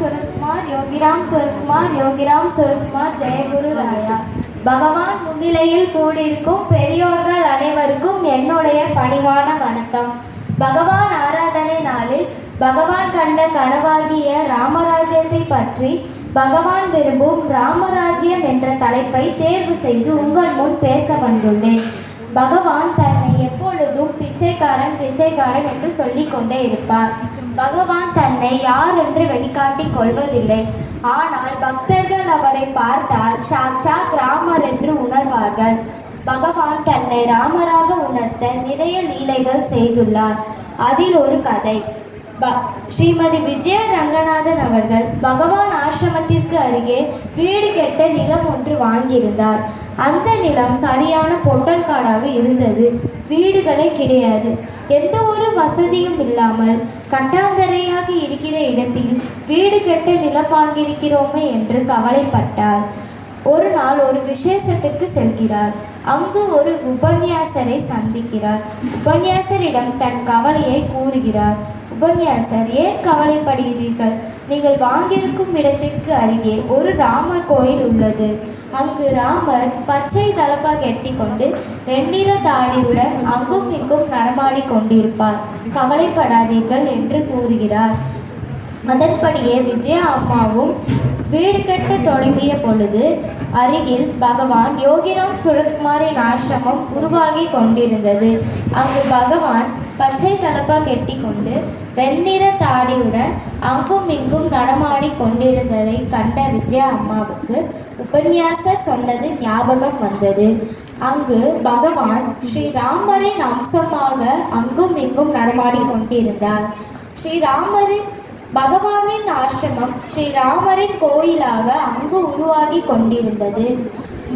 சுரகுமார் யோகிராம் சுரகுமார் யோகிராம் சுரகுமார் ஜெயகுரு ராயா பகவான் முன்னிலையில் கூடியிருக்கும் பெரியோர்கள் அனைவருக்கும் என்னுடைய பணிவான வணக்கம். பகவான் ஆராதனை நாளில் பகவான் கண்ட கனவாகிய ராமராஜ்யத்தை பற்றி பகவான் விரும்பும் ராமராஜ்யம் என்ற தலைப்பை தேர்வு செய்து உங்கள் முன் பேச வந்துள்ளேன். பகவான் தன்னை எப்பொழுதும் பிச்சைக்காரன் பிச்சைக்காரன் என்று சொல்லிக்கொண்டே இருப்பார். பகவான் தன்னை யார் என்று வெளிக்காட்டிக் கொள்வதில்லை. ஆனால் பக்தர்கள் அவரை பார்த்தால் சாக்ஷாத் ராமர் என்று உணர்வார்கள். பகவான் தன்னை ராமராக உணர்த்த நிறைய லீலைகள் செய்துள்ளார். அதில் ஒரு கதை. ஸ்ரீமதி விஜய ரங்கநாதன் அவர்கள் பகவான் ஆசிரமத்திற்கு அருகே வீடு கெட்ட நிலம் ஒன்று வாங்கியிருந்தார். அந்த நிலம் சரியான பொட்டல் காடாக இருந்தது. வீடுகளே கிடையாது. எந்த ஒரு வசதியும் இல்லாமல் கட்டாந்தரையாக இருக்கிற இடத்தில் வீடு கெட்ட நிலம் வாங்கியிருக்கிறோமே என்று கவலைப்பட்டார். ஒரு நாள் ஒரு விசேஷத்துக்கு செல்கிறார். அங்கு ஒரு உபன்யாசரை சந்திக்கிறார். உபன்யாசரிடம் தன் கவலையை கூறுகிறார். உபன்யாசர் ஏன் கவலைப்படுகிறீர்கள்? நீங்கள் வாங்கியிருக்கும் இடத்திற்கு அருகே ஒரு ராமர் கோயில் உள்ளது. அங்கு ராமர் பச்சை தலப்பா கெட்டி கொண்டு வெண்ணிற தாடியுடன் அங்கும் இங்கும் நடமாடி கொண்டிருப்பார். கவலைப்படாதீர்கள் என்று கூறுகிறார். அதன்படியே விஜயா அம்மாவும் வீடு கட்ட தொடங்கிய பொழுது அருகில் பகவான் யோகிராம் சுரத்குமாரின் ஆசிரமம் உருவாகி கொண்டிருந்தது. அங்கு பகவான் பச்சை தலப்பா கெட்டி கொண்டு வெண்ணிற தாடியுடன் அங்கும் இங்கும் நடமாடி கொண்டிருந்ததை கண்ட விஜயா அம்மாவுக்கு உபன்யாசர் சொன்னது ஞாபகம் வந்தது. அங்கு பகவான் ஸ்ரீராமரின் அம்சமாக அங்கும் இங்கும் நடமாடி கொண்டிருந்தார். ஸ்ரீராமரின் பகவானின் ஆசிரமம் ஸ்ரீராமரின் கோயிலாக அங்கு உருவாகி கொண்டிருந்தது.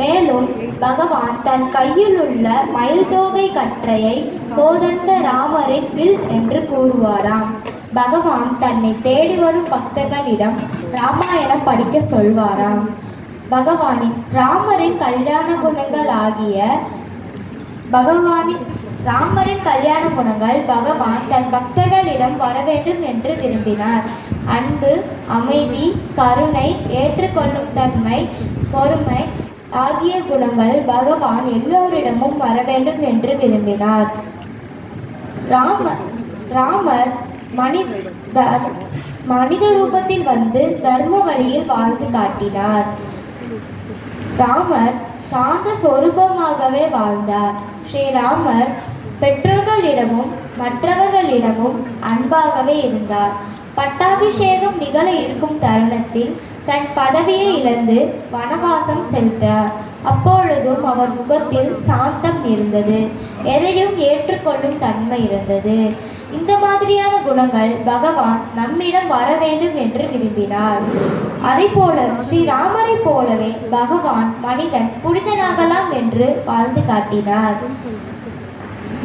மேலும் பகவான் தன் கையில் உள்ள மயில் தோகை கற்றையை கோதண்ட ராமரின் வில் என்று கூறுவாராம். பகவான் தன்னை தேடி வரும் பக்தர்களிடம் ராமாயணம் படிக்க சொல்வாராம். பகவானின் ராமரின் கல்யாண குணங்கள் ஆகிய பகவானின் ராமரின் கல்யாண குணங்கள் பகவான் தன் பக்தர்களிடம் வர வேண்டும் என்று விரும்பினார். அன்பு அமைதி கருணை ஏற்றுக்கொள்ளும் தன்மை பொறுமை ஆகிய குணங்கள் பகவான் எல்லோரிடமும் வர வேண்டும் என்று விரும்பினார். ராம ராமர் மனித மனித ரூபத்தில் வந்து தர்ம வழியில் வாழ்ந்து காட்டினார். ராமர் சாந்த சொரூபமாகவே வாழ்ந்தார். ஸ்ரீராமர் பெற்றோர்களிடமும் மற்றவர்களிடமும் அன்பாகவே இருந்தார். பட்டாபிஷேகம் நிகழ இருக்கும் தருணத்தில் தன் பதவியை இழந்து வனவாசம் சென்றார். அப்பொழுதும் அவர் முகத்தில் சாந்தம் இருந்தது. எதையும் ஏற்றுக்கொள்ளும் தன்மை இருந்தது. இந்த மாதிரியான குணங்கள் பகவான் நம்மிடம் வர வேண்டும் என்று விரும்பினார். அதை போல ஸ்ரீராமரை போலவே பகவான் மனிதன் புனிதனாகலாம் என்று வாழ்ந்து காட்டினார்.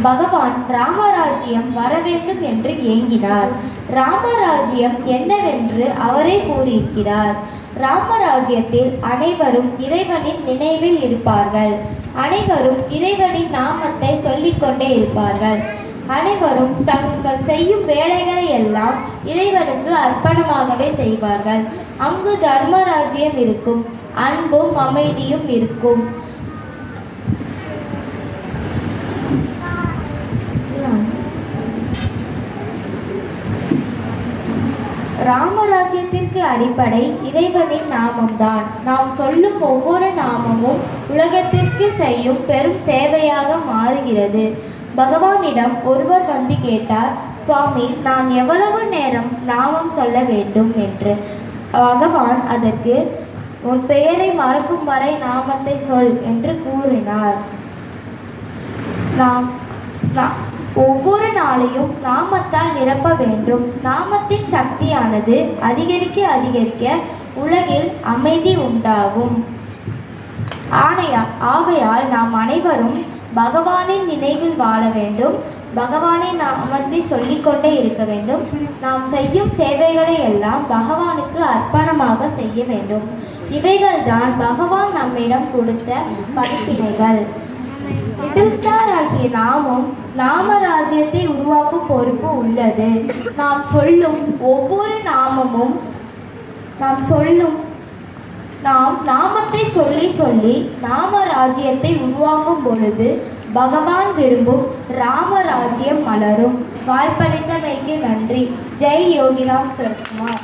பகவான் ராமராஜ்யம் வர வேண்டும் என்று ஏங்கினார். ராமராஜ்யம் என்னவென்று அவரே கூறியிருக்கிறார். ராமராஜ்யத்தில் அனைவரும் இறைவனின் நினைவில் இருப்பார்கள். அனைவரும் இறைவனின் நாமத்தை சொல்லிக்கொண்டே இருப்பார்கள். அனைவரும் தங்கள் செய்யும் வேலைகளை எல்லாம் இறைவனுக்கு அர்ப்பணமாகவே செய்வார்கள். அங்கு தர்மராஜ்யம் இருக்கும் அன்பும் அமைதியும் இருக்கும். ராமராஜ்யத்திற்கு அடிப்படை இறைவனின் நாமம்தான். நாம் சொல்லும் ஒவ்வொரு நாமமும் உலகத்திற்கு செய்யும் பெரும் சேவையாக மாறுகிறது. பகவானிடம் ஒருவர் வந்து கேட்டார் சுவாமி நான் எவ்வளவு நேரம் நாமம் சொல்ல வேண்டும்? என்று. பகவான் அதற்கு உன் பெயரை மறக்கும் வரை நாமத்தை சொல் என்று கூறினார். நாம் நான் ஒவ்வொரு நாளையும் நாமத்தால் நிரப்ப வேண்டும். நாமத்தின் சக்தியானது அதிகரிக்க அதிகரிக்க உலகில் அமைதி உண்டாகும். ஆணையா ஆகையால் நாம் அனைவரும் பகவானின் நினைவில் வாழ வேண்டும். பகவானை நாமத்தை சொல்லிக்கொண்டே இருக்க வேண்டும். நாம் செய்யும் சேவைகளை எல்லாம் பகவானுக்கு அர்ப்பணமாக செய்ய வேண்டும். இவைகள்தான் பகவான் நம்மிடம் கொடுத்த படிப்பினைகள். லிட்டில் ஸ்டார் ஆகிய நாமும் நாம ராஜ்யத்தை உருவாக்கும் பொறுப்பு உள்ளது. நாம் சொல்லும் ஒவ்வொரு நாமமும் நாம் சொல்லும் நாம் நாமத்தை சொல்லி சொல்லி நாம ராஜ்யத்தை உருவாக்கும் பொழுது பகவான் விரும்பும் ராம ராஜ்யம் மலரும். வாய்ப்பளித்தமைக்கு நன்றி. ஜெய் யோகிராம் சுரத்குமார்.